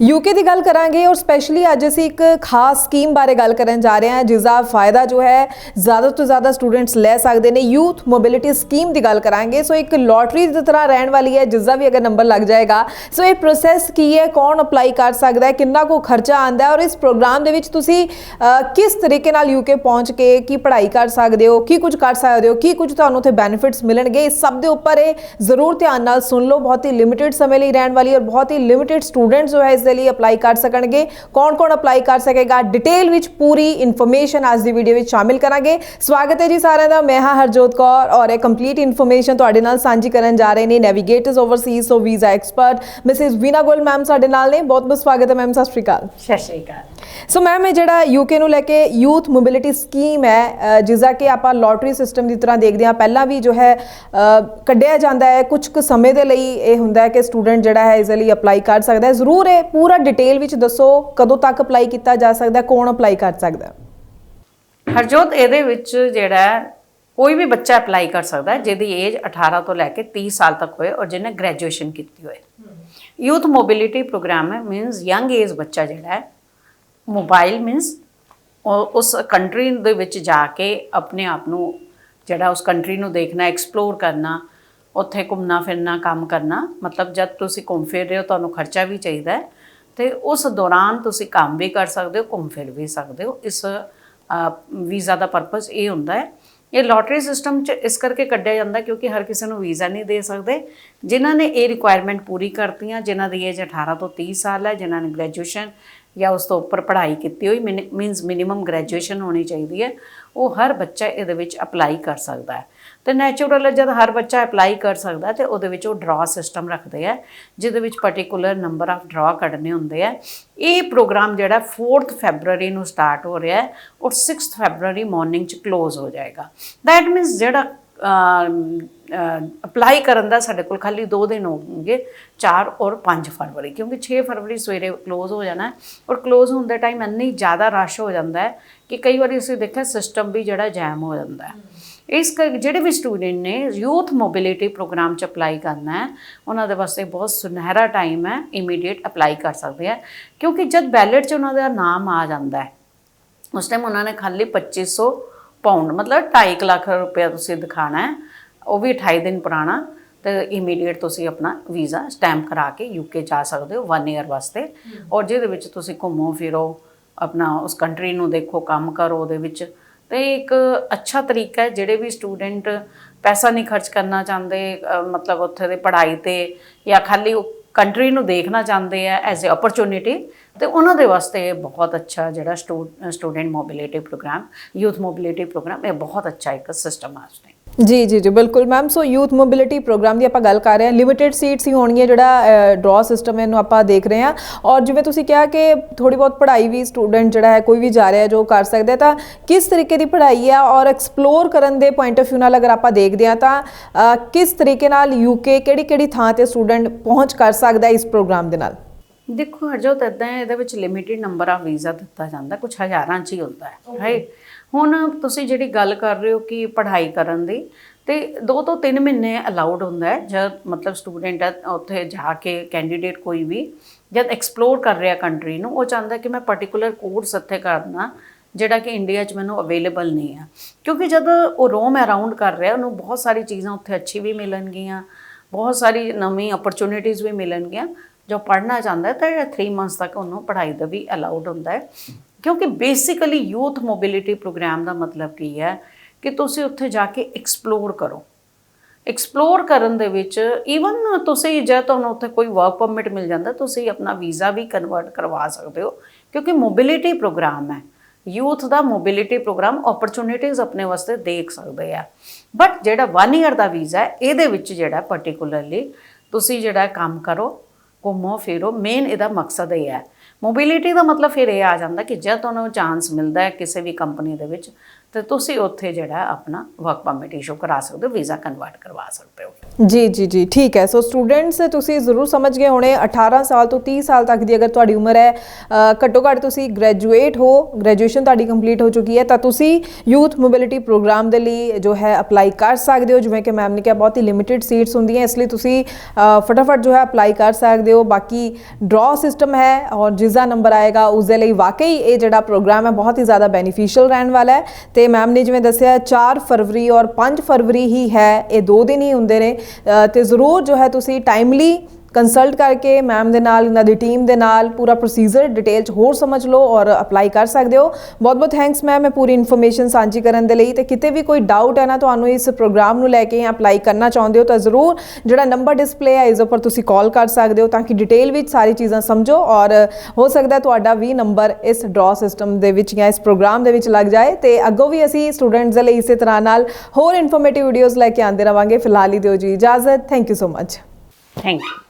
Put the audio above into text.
UK ਦੀ ਗੱਲ ਕਰਾਂਗੇ ਔਰ ਸਪੈਸ਼ਲੀ ਅੱਜ ਅਸੀਂ ਇੱਕ ਖਾਸ ਸਕੀਮ ਬਾਰੇ ਗੱਲ ਕਰਨ ਜਾ ਰਹੇ ਹਾਂ ਜਿਸ ਦਾ ਫਾਇਦਾ ਜੋ ਹੈ, ਜ਼ਿਆਦਾ ਤੋਂ ਜ਼ਿਆਦਾ ਸਟੂਡੈਂਟਸ ਲੈ ਸਕਦੇ ਨੇ। ਯੂਥ ਮੋਬਿਲਿਟੀ ਸਕੀਮ ਦੀ ਗੱਲ ਕਰਾਂਗੇ। ਸੋ ਇੱਕ ਲੋਟਰੀ ਦੀ ਤਰ੍ਹਾਂ ਰਹਿਣ ਵਾਲੀ ਹੈ ਜਿਸ ਦਾ ਵੀ ਅਗਰ ਨੰਬਰ ਲੱਗ ਜਾਏਗਾ। ਸੋ ਇਹ ਪ੍ਰੋਸੈਸ ਕੀ ਹੈ, ਕੌਣ ਅਪਲਾਈ ਕਰ ਸਕਦਾ ਹੈ, ਕਿੰਨਾ ਕੋ ਖਰਚਾ ਆਂਦਾ ਹੈ ਔਰ ਇਸ ਪ੍ਰੋਗਰਾਮ ਦੇ ਵਿੱਚ ਤੁਸੀਂ ਕਿਸ ਤਰੀਕੇ ਨਾਲ ਯੂਕੇ ਪਹੁੰਚ ਕੇ ਕੀ ਪੜ੍ਹਾਈ ਕਰ ਸਕਦੇ ਹੋ, ਕੀ ਕੁਝ ਕਰ ਸਕਦੇ ਹੋ, ਕੀ ਕੁਝ ਤੁਹਾਨੂੰ ਉੱਥੇ ਬੈਨੀਫਿਟਸ ਮਿਲਣਗੇ, ਇਸ ਸਭ ਦੇ ਉੱਪਰ ਇਹ ਜ਼ਰੂਰ ਧਿਆਨ ਨਾਲ ਸੁਣ ਲਓ। ਬਹੁਤ ਹੀ ਲਿਮਿਟਿਡ ਸਮੇਂ ਲਈ ਰਹਿਣ ਵਾਲੀ ਔਰ ਬਹੁਤ ਹੀ ਲਿਮਿਟਿਡ ਸਟੂਡੈਂਟਸ ਜੋ ਹੈ ਇਸ ਦੇ ਲਈ ਅਪਲਾਈ ਕਰ ਸਕਣਗੇ। ਕੌਣ ਕੌਣ ਅਪਲਾਈ ਕਰ ਸਕੇਗਾ? ਡਿਟੇਲ ਵਿੱਚ ਪੂਰੀ ਇਨਫੋਰਮੇਸ਼ਨ ਅੱਜ ਦੀ ਵੀਡੀਓ ਵਿੱਚ ਸ਼ਾਮਿਲ ਕਰਾਂਗੇ। ਸਵਾਗਤ ਹੈ ਜੀ ਸਾਰਿਆਂ ਦਾ। ਮੈਂ ਹਾਂ ਹਰਜੋਤ ਕੌਰ ਔਰ ਇਹ ਕੰਪਲੀਟ ਇਨਫੋਰਮੇਸ਼ਨ ਤੁਹਾਡੇ ਨਾਲ ਸਾਂਝੀ ਕਰਨ ਜਾ ਰਹੇ ਨੇ navigators overseas so visa expert Mrs Veena Goel ma'am ਸਾਡੇ ਨਾਲ ਨੇ। ਬਹੁਤ ਬਹੁਤ ਸਵਾਗਤ ਹੈ ਮੈਮ, ਸਤਿ ਸ਼੍ਰੀ ਅਕਾਲ। ਸਤਿ ਸ਼੍ਰੀ ਅਕਾਲ। ਸੋ ਮੈਮ ਇਹ ਜਿਹੜਾ ਯੂਕੇ ਨੂੰ ਲੈ ਕੇ ਯੂਥ ਮੋਬਿਲਿਟੀ ਸਕੀਮ ਹੈ ਜਿਸ ਕਿ ਆਪਾਂ ਲੋਟਰੀ ਸਿਸਟਮ ਦੀ ਤਰ੍ਹਾਂ ਦੇਖਦੇ ਹਾਂ ਪਹਿਲਾਂ ਵੀ ਜੋ ਹੈ ਕੱਢਿਆ ਜਾਂਦਾ ਹੈ। ਕੁਝ ਕੁ ਸਮੇਂ ਦੇ ਲਈ ਇਹ ਹੁੰਦਾ ਹੈ ਕਿ ਸਟੂਡੈਂਟ ਜਿਹੜਾ ਹੈ ਇਸ ਲਈ ਅਪਲਾਈ ਕਰ ਸਕਦਾ ਹੈ। ਜ਼ਰੂਰ ਇਹ ਪੂਰਾ ਡਿਟੇਲ ਵਿੱਚ ਦੱਸੋ ਕਦੋਂ ਤੱਕ ਅਪਲਾਈ ਕੀਤਾ ਜਾ ਸਕਦਾ ਹੈ ਕੌਣ ਅਪਲਾਈ ਕਰ ਸਕਦਾ ਹਰਜੋਤ ਇਹਦੇ ਵਿੱਚ ਜਿਹੜਾ ਕੋਈ ਵੀ ਬੱਚਾ ਅਪਲਾਈ ਕਰ ਸਕਦਾ ਹੈ ਜਿਹਦੀ ਏਜ 18 ਤੋਂ ਲੈ ਕੇ 30 ਸਾਲ ਤੱਕ ਹੋਏ ਔਰ ਜਿਹਨੇ ਗ੍ਰੈਜੂਏਸ਼ਨ ਕੀਤੀ ਹੋਏ। ਯੂਥ ਮੋਬਿਲਿਟੀ ਪ੍ਰੋਗਰਾਮ ਹੈ ਮੀਨਸ ਯੰਗ ਏਜ ਬੱਚਾ ਜਿਹੜਾ ਹੈ ਮੋਬਾਈਲ ਮੀਨਸ ਉਸ ਕੰਟਰੀ ਦੇ ਵਿੱਚ ਜਾ ਕੇ ਆਪਣੇ ਆਪ ਨੂੰ ਜਿਹੜਾ ਉਸ ਕੰਟਰੀ ਨੂੰ ਦੇਖਣਾ ਐਕਸਪਲੋਰ ਕਰਨਾ, ਉੱਥੇ ਘੁੰਮਣਾ, ਫਿਰਨਾ, ਕੰਮ ਕਰਨਾ, ਮਤਲਬ ਜਦ ਤੁਸੀਂ ਘੁੰਮ ਫਿਰ ਰਹੇ ਹੋ ਤੁਹਾਨੂੰ ਖਰਚਾ ਵੀ ਚਾਹੀਦਾ ਹੈ ਤੇ ਉਸ ਦੌਰਾਨ ਤੁਸੀਂ ਕੰਮ ਵੀ ਕਰ ਸਕਦੇ ਹੋ, ਘੁੰਮ ਫਿਰ ਵੀ ਸਕਦੇ ਹੋ। ਇਸ ਵੀਜ਼ਾ ਦਾ ਪਰਪਸ ਇਹ ਹੁੰਦਾ ਹੈ ਇਹ ਲੋਟਰੀ ਸਿਸਟਮ ਚ ਇਸ ਕਰਕੇ ਕੱਢਿਆ ਜਾਂਦਾ ਕਿਉਂਕਿ ਹਰ ਕਿਸੇ ਨੂੰ ਵੀਜ਼ਾ ਨਹੀਂ ਦੇ ਸਕਦੇ। ਜਿਨ੍ਹਾਂ ਨੇ ਇਹ ਰਿਕੁਆਇਰਮੈਂਟ ਪੂਰੀ ਕਰਤੀਆਂ, ਜਿਨ੍ਹਾਂ ਦੀ ਏਜ 18 ਤੋਂ 30 ਸਾਲ ਹੈ, ਜਿਨ੍ਹਾਂ ਨੇ ਗ੍ਰੈਜੂਏਸ਼ਨ ਜਾਂ ਉਸ ਤੋਂ ਉੱਪਰ ਪੜ੍ਹਾਈ ਕੀਤੀ ਹੋਈ ਮੀਨਸ ਮਿਨੀਮਮ ਗ੍ਰੈਜੂਏਸ਼ਨ ਹੋਣੀ ਚਾਹੀਦੀ ਹੈ। ਉਹ ਹਰ ਬੱਚਾ ਇਹਦੇ ਵਿੱਚ ਅਪਲਾਈ ਕਰ ਸਕਦਾ ਹੈ। ਤੇ ਨੈਚੁਰਲ ਜਦ ਹਰ ਬੱਚਾ ਅਪਲਾਈ ਕਰ ਸਕਦਾ ਹੈ ਤੇ ਉਹਦੇ ਵਿੱਚ ਉਹ ਡਰਾ ਸਿਸਟਮ ਰੱਖਦੇ ਆ, ਜਿਹਦੇ ਵਿੱਚ ਪਾਰਟਿਕੂਲਰ ਨੰਬਰ ਆਫ ਡਰਾ ਕੱਢਨੇ ਹੁੰਦੇ ਆ। ਇਹ ਪ੍ਰੋਗਰਾਮ ਜਿਹੜਾ 4th ਫੈਬਰੂਅਰੀ ਨੂੰ ਸਟਾਰਟ ਹੋ ਰਿਹਾ ਹੈ, ਔਰ 6th ਫੈਬਰੂਅਰੀ ਮਾਰਨਿੰਗ ਚ ਕਲੋਜ਼ ਹੋ ਜਾਏਗਾ। ਦੈਟ ਮੀਨਸ ਜਿਹੜਾ ਅਪਲਾਈ ਕਰਨ ਦਾ ਸਾਡੇ ਕੋਲ ਖਾਲੀ 2 ਦਿਨ ਹੋਣਗੇ 4 ਔਰ 5 ਫਰਵਰੀ, ਕਿਉਂਕਿ 6 ਫਰਵਰੀ ਸਵੇਰੇ ਕਲੋਜ਼ ਹੋ ਜਾਣਾ ਔਰ ਕਲੋਜ਼ ਹੋਣ ਦੇ ਟਾਈਮ ਇੰਨੀ ਜ਼ਿਆਦਾ ਰਸ਼ ਹੋ ਜਾਂਦਾ ਹੈ ਕਿ ਕਈ ਵਾਰੀ ਅਸੀਂ ਦੇਖਿਆ ਸਿਸਟਮ ਵੀ ਜਿਹੜਾ ਜੈਮ ਹੋ ਜਾਂਦਾ ਹੈ। ਇਸ ਜਿਹੜੇ ਵੀ ਸਟੂਡੈਂਟ ਨੇ ਯੂਥ ਮੋਬਿਲਿਟੀ ਪ੍ਰੋਗਰਾਮ ਚ ਅਪਲਾਈ ਕਰਨਾ ਹੈ ਉਹਨਾਂ ਦੇ ਵਾਸਤੇ ਬਹੁਤ ਸੁਨਹਿਰਾ ਟਾਈਮ ਹੈ ਇਮੀਡੀਏਟ ਅਪਲਾਈ ਕਰ ਸਕਦੇ ਆ ਕਿਉਂਕਿ ਜਦ ਬੈਲਟ 'ਚ ਉਹਨਾਂ ਦਾ ਨਾਮ ਆ ਜਾਂਦਾ ਹੈ ਉਸ ਟਾਈਮ ਉਹਨਾਂ ਨੇ ਖਾਲੀ 2500 ਪਾਉਂਡ ਮਤਲਬ 2.5 ਲੱਖ ਰੁਪਏ ਤੁਸੀਂ ਦਿਖਾਣਾ ਹੈ ਉਹ ਵੀ 28 ਦਿਨ ਪੁਰਾਣਾ ਤੇ ਇਮੀਡੀਏਟ ਤੁਸੀਂ ਆਪਣਾ ਵੀਜ਼ਾ ਸਟੈਂਪ ਕਰਾ ਕੇ ਯੂਕੇ ਜਾ ਸਕਦੇ ਹੋ 1 ਇਅਰ ਵਾਸਤੇ ਔਰ ਜਿਹਦੇ ਵਿੱਚ ਤੁਸੀਂ ਘੁੰਮੋ ਫਿਰੋ ਆਪਣਾ ਉਸ ਕੰਟਰੀ ਨੂੰ ਦੇਖੋ ਕੰਮ ਕਰੋ ਉਹਦੇ ਵਿੱਚ ਤੇ ਇੱਕ ਅੱਛਾ ਤਰੀਕਾ ਹੈ ਜਿਹੜੇ ਵੀ ਸਟੂਡੈਂਟ ਪੈਸਾ ਨਹੀਂ ਖਰਚ ਕਰਨਾ ਚਾਹੁੰਦੇ ਮਤਲਬ ਉੱਥੇ ਦੇ ਪੜ੍ਹਾਈ ਤੇ ਜਾਂ ਖਾਲੀ ਉਹ ਕੰਟਰੀ ਨੂੰ ਦੇਖਣਾ ਚਾਹੁੰਦੇ ਆ ਐਜ਼ ਅ ਓਪਰਚੁਨਿਟੀ ਤੇ ਉਹਨਾਂ ਦੇ ਵਾਸਤੇ ਇਹ ਬਹੁਤ ਅੱਛਾ ਜਿਹੜਾ student mobility program, youth mobility program, ਇਹ ਬਹੁਤ ਅੱਛਾ ਇੱਕ ਸਿਸਟਮ ਆ ਅੱਜ ਨੇ ਜੀ ਜੀ ਜੀ, ਬਿਲਕੁਲ ma'am. So youth mobility program ਦੀ ਆਪਾਂ ਗੱਲ ਕਰ ਰਹੇ ਹਾਂ। ਲਿਮਿਟਿਡ ਸੀਟਸ ਹੀ ਹੋਣਗੀਆਂ ਜਿਹੜਾ ਡਰਾ ਸਿਸਟਮ ਇਹਨੂੰ ਆਪਾਂ ਦੇਖ ਰਹੇ ਹਾਂ। ਔਰ ਜਿਵੇਂ ਤੁਸੀਂ ਕਿਹਾ ਕਿ ਥੋੜੀ ਬਹੁਤ ਪੜ੍ਹਾਈ ਵੀ ਸਟੂਡੈਂਟ ਜਿਹੜਾ ਹੈ, ਕੋਈ ਵੀ ਜਾ ਰਿਹਾ ਜੋ ਕਰ ਸਕਦਾ ਤਾਂ ਕਿਸ ਤਰੀਕੇ ਦੀ ਪੜ੍ਹਾਈ ਹੈ? ਔਰ ਐਕਸਪਲੋਰ ਕਰਨ ਦੇ ਪੁਆਇੰਟ ਆਫ View ਨਾਲ ਅਗਰ ਆਪਾਂ ਦੇਖਦੇ ਹਾਂ, ਤਾਂ ਕਿਸ ਤਰੀਕੇ ਨਾਲ ਯੂਕੇ ਕਿਹੜੀ ਕਿਹੜੀ ਥਾਂ ਤੇ ਸਟੂਡੈਂਟ ਪਹੁੰਚ ਕਰ ਸਕਦਾ ਇਸ ਪ੍ਰੋਗਰਾਮ ਦੇ ਨਾਲ? ਦੇਖੋ, ਹਰਜੋਤ ਇਦਾਂ ਇਹਦੇ ਵਿੱਚ ਲਿਮਿਟਿਡ ਨੰਬਰ ਆ ਵੀਜ਼ਾ ਦਿੱਤਾ ਜਾਂਦਾ। ਕੁਝ ਹਜ਼ਾਰਾਂ ਚ ਹੀ ਹੁੰਦਾ ਹੈ ਰਾਈਟ ਹੁਣ ਤੁਸੀਂ ਜਿਹੜੀ ਗੱਲ ਕਰ ਰਹੇ ਹੋ ਕਿ ਪੜ੍ਹਾਈ ਕਰਨ ਦੀ, ਤੇ 2 ਤੋਂ 3 ਮਹੀਨੇ ਅਲਾਉਡ ਹੁੰਦਾ ਹੈ, ਜਦ ਮਤਲਬ ਸਟੂਡੈਂਟ ਹੈ ਉੱਥੇ ਜਾ ਕੇ ਕੈਂਡੀਡੇਟ ਕੋਈ ਵੀ ਜਦ ਐਕਸਪਲੋਰ ਕਰ ਰਿਹਾ ਕੰਟਰੀ ਨੂੰ, ਉਹ ਚਾਹੁੰਦਾ ਕਿ ਮੈਂ ਪਾਰਟਿਕੂਲਰ ਕੋਰਸ ਇੱਥੇ ਕਰਨਾ, ਜਿਹੜਾ ਕਿ ਇੰਡੀਆ 'ਚ ਮੈਨੂੰ ਅਵੇਲੇਬਲ ਨਹੀਂ ਆ। ਕਿਉਂਕਿ ਜਦ ਉਹ ਰੋਮ ਅਰਾਊਂਡ ਕਰ ਰਿਹਾ, ਉਹਨੂੰ ਬਹੁਤ ਸਾਰੀ ਚੀਜ਼ਾਂ ਉੱਥੇ ਅੱਛੀ ਵੀ ਮਿਲਣਗੀਆਂ, ਬਹੁਤ ਸਾਰੀ ਨਵੀਂ ਓਪਰਚੁਨਿਟੀਜ਼ ਵੀ ਮਿਲਣਗੀਆਂ, ਜੋ ਪੜ੍ਹਨਾ ਚਾਹੁੰਦਾ ਤਾਂ 3 ਮੰਥਸ ਤੱਕ ਉਹਨੂੰ ਪੜ੍ਹਾਈ ਦਾ ਵੀ ਅਲਾਉਡ ਹੁੰਦਾ ਹੈ। ਕਿਉਂਕਿ ਬੇਸਿਕਲੀ ਯੂਥ ਮੋਬਿਲਿਟੀ ਪ੍ਰੋਗਰਾਮ ਦਾ ਮਤਲਬ ਕੀ ਹੈ ਕਿ ਤੁਸੀਂ ਉੱਥੇ ਜਾ ਕੇ ਐਕਸਪਲੋਰ ਕਰੋ। ਐਕਸਪਲੋਰ ਕਰਨ ਦੇ ਵਿੱਚ ਈਵਨ ਤੁਸੀਂ ਜੇ ਤੁਹਾਨੂੰ ਉੱਥੇ ਕੋਈ ਵਰਕ ਪਰਮਿਟ ਮਿਲ ਜਾਂਦਾ, ਤੁਸੀਂ ਆਪਣਾ ਵੀਜ਼ਾ ਵੀ ਕਨਵਰਟ ਕਰਵਾ ਸਕਦੇ ਹੋ, ਕਿਉਂਕਿ ਮੋਬਿਲਿਟੀ ਪ੍ਰੋਗਰਾਮ ਹੈ। ਯੂਥ ਦਾ ਮੋਬਿਲਿਟੀ ਪ੍ਰੋਗਰਾਮ ਓਪਰਚੁਨਿਟੀਜ਼ ਆਪਣੇ ਵਾਸਤੇ ਦੇਖ ਸਕਦੇ ਆ। ਬਟ ਜਿਹੜਾ 1 ਇਅਰ ਦਾ ਵੀਜ਼ਾ ਹੈ, ਇਹਦੇ ਵਿੱਚ ਜਿਹੜਾ ਪਾਰਟਿਕੂਲਰਲੀ ਤੁਸੀਂ ਜਿਹੜਾ ਕੰਮ ਕਰੋ, ਘੁੰਮੋ ਫਿਰੋ ਮੇਨ ਇਹਦਾ ਮਕਸਦ ਇਹ ਹੈ ਮੋਬਿਲਿਟੀ ਦਾ ਮਤਲਬ ਫਿਰ ਇਹ ਆ ਜਾਂਦਾ ਕਿ ਜਦ ਤੁਹਾਨੂੰ ਚਾਂਸ ਮਿਲਦਾ ਹੈ ਕਿਸੇ ਵੀ ਕੰਪਨੀ ਦੇ ਵਿੱਚ ਤੇ ਤੁਸੀਂ ਉੱਥੇ ਜਿਹੜਾ ਆਪਣਾ ਵਰਕ ਪਰਮਿਟ ਇਸ਼ੂ ਕਰਾ ਸਕਦੇ ਹੋ ਵੀਜ਼ਾ ਕਨਵਰਟ ਕਰਵਾ ਸਕਦੇ ਹੋ। ਜੀ ਜੀ ਜੀ ਠੀਕ ਹੈ। ਸੋ ਸਟੂਡੈਂਟਸ ਤੁਸੀਂ ਜ਼ਰੂਰ ਸਮਝ ਗਏ ਹੋਣੇ 18 ਸਾਲ ਤੋਂ 30 ਸਾਲ ਤੱਕ ਦੀ ਅਗਰ ਤੁਹਾਡੀ ਉਮਰ ਹੈ ਅ, ਘੱਟੋ ਘੱਟ ਤੁਸੀਂ ਗ੍ਰੈਜੂਏਟ ਹੋ ਗ੍ਰੈਜੂਏਸ਼ਨ ਤੁਹਾਡੀ ਕੰਪਲੀਟ ਹੋ ਚੁੱਕੀ ਹੈ ਤਾਂ ਤੁਸੀਂ ਯੂਥ ਮੋਬਿਲਿਟੀ ਪ੍ਰੋਗਰਾਮ ਦੇ ਲਈ ਜੋ ਹੈ ਅਪਲਾਈ ਕਰ ਸਕਦੇ ਹੋ। ਜਿਵੇਂ ਕਿ ਮੈਮ ਨੇ ਕਿਹਾ ਬਹੁਤ ਹੀ ਲਿਮਿਟਿਡ ਸੀਟਸ ਹੁੰਦੀਆਂ ਇਸ ਲਈ ਤੁਸੀਂ ਅ, ਫਟਾਫਟ ਜੋ ਹੈ ਅਪਲਾਈ ਕਰ ਸਕਦੇ ਹੋ। ਬਾਕੀ ਡਰਾ ਸਿਸਟਮ ਹੈ ਔਰ ਜਿਸ ਦਾ ਨੰਬਰ ਆਏਗਾ ਉਸ ਦੇ ਲਈ ਵਾਕਈ ਇਹ ਜਿਹੜਾ ਪ੍ਰੋਗਰਾਮ ਹੈ ਬਹੁਤ ਹੀ ਜ਼ਿਆਦਾ ਬੈਨੀਫੀਸ਼ੀਅਲ ਰਹਿਣ ਵਾਲਾ ਹੈ। ਤੇ ਮੈਮ ਨੇ ਜਿਵੇਂ ਦੱਸਿਆ 4 ਫਰਵਰੀ ਔਰ 5 ਫਰਵਰੀ ਹੀ ਹੈ ਇਹ ਦੋ ਦਿਨ ਹੀ ਹੁੰਦੇ ਨੇ। ਅ, ਤੇ ਜ਼ਰੂਰ ਜੋ ਹੈ ਤੁਸੀਂ ਟਾਈਮਲੀ ਕੰਸਲਟ ਕਰਕੇ ਮੈਮ ਦੇ ਨਾਲ, ਇਹਨਾਂ ਦੀ ਟੀਮ ਦੇ ਨਾਲ ਪੂਰਾ ਪ੍ਰੋਸੀਜਰ ਡਿਟੇਲ ਚ ਹੋਰ ਸਮਝ ਲਓ ਔਰ ਅਪਲਾਈ ਕਰ ਸਕਦੇ ਹੋ। ਬਹੁਤ ਬਹੁਤ ਥੈਂਕਸ ਮੈਮ ਇਹ ਪੂਰੀ ਇਨਫੋਰਮੇਸ਼ਨ ਸਾਂਝੀ ਕਰਨ ਦੇ ਲਈ ਤੇ ਕਿਤੇ ਵੀ ਕੋਈ ਡਾਊਟ ਹੈ ਨਾ ਤੁਹਾਨੂੰ ਇਸ ਪ੍ਰੋਗਰਾਮ ਨੂੰ ਲੈ ਕੇ ਅਪਲਾਈ ਕਰਨਾ ਚਾਹੁੰਦੇ ਹੋ ਤਾਂ ਜ਼ਰੂਰ ਜਿਹੜਾ ਨੰਬਰ ਡਿਸਪਲੇ ਹੈ, ਇਸ ਉੱਪਰ ਤੁਸੀਂ ਕਾਲ ਕਰ ਸਕਦੇ ਹੋ ਤਾਂ ਕਿ ਡਿਟੇਲ ਵਿੱਚ ਸਾਰੀ ਚੀਜ਼ਾਂ ਸਮਝੋ ਔਰ ਹੋ ਸਕਦਾ ਤੁਹਾਡਾ ਵੀ ਨੰਬਰ ਇਸ ਡਰਾ ਸਿਸਟਮ ਦੇ ਵਿੱਚ ਜਾਂ ਇਸ ਪ੍ਰੋਗਰਾਮ ਦੇ ਵਿੱਚ ਲੱਗ ਜਾਏ ਤੇ ਅੱਗੋਂ ਵੀ ਅਸੀਂ ਸਟੂਡੈਂਟਸ ਦੇ ਲਈ ਇਸੇ ਤਰ੍ਹਾਂ ਨਾਲ ਹੋਰ ਇਨਫੋਰਮੇਟਿਵ ਵੀਡੀਓਜ਼ ਲੈ ਕੇ ਆਉਂਦੇ ਰਵਾਂਗੇ। ਫਿਲਹਾਲ ਹੀ ਦਿਓ ਜੀ ਇਜਾਜ਼ਤ। Thank you so much thank you